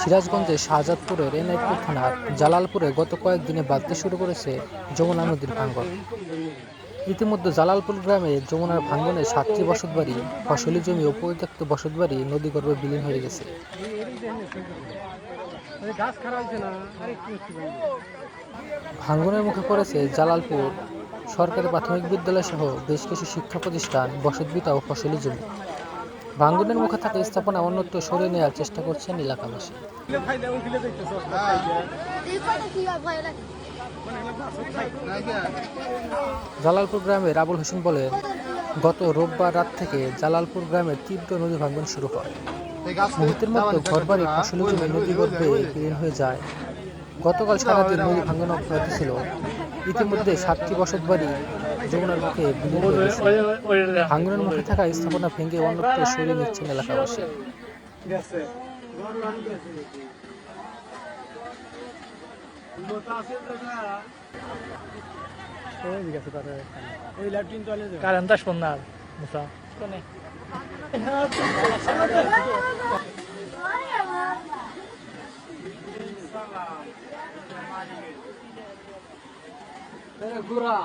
সিরাজগঞ্জের শাহজাদপুরের এনায়তপুর থানার জালালপুরে গত কয়েকদিনে বাঁধতে শুরু করেছে যমুনা নদীর ভাঙ্গন ইতিমধ্যে জালালপুর গ্রামে যমুনার ভাঙ্গনে সাতটি বসতবাড়ি, ফসলি জমি ও পরিত্যক্ত বসতবাড়ি নদীগর্ভে বিলীন হয়ে গেছে। ভাঙ্গনের মুখে পড়েছে জালালপুর সরকারি প্রাথমিক বিদ্যালয় সহ বেশ কিছু শিক্ষা প্রতিষ্ঠান বসতভিটা ও ফসলি জমি। ভাঙ্গনের মুখে থাকা স্থাপনা অন্যত্র সরিয়ে নেওয়ার চেষ্টা করছেন এলাকাবাসী। জালালপুর গ্রামের আবুল হোসেন বলেন, গত রোববার রাত থেকে জালালপুর গ্রামের তীব্র নদী ভাঙ্গন শুরু হয়। মুহূর্তের মধ্যে ঘরবাড়ি, ফসলি জমি নদী গর্ভে বিলীন হয়ে যায়। গতকাল সারাদিন নদী ভাঙ্গন অব্যাহত ছিল। ইতিমধ্যে সাতটি বসত বাড়ি যমুনার মুখে বিলীন ভাঙ্গনের মুখে থাকা স্থাপনা ভেঙে অন্যত্র সরিয়ে নিচ্ছেন এলাকাবাসী। কারেন্ট আর মুসা। গুড়া।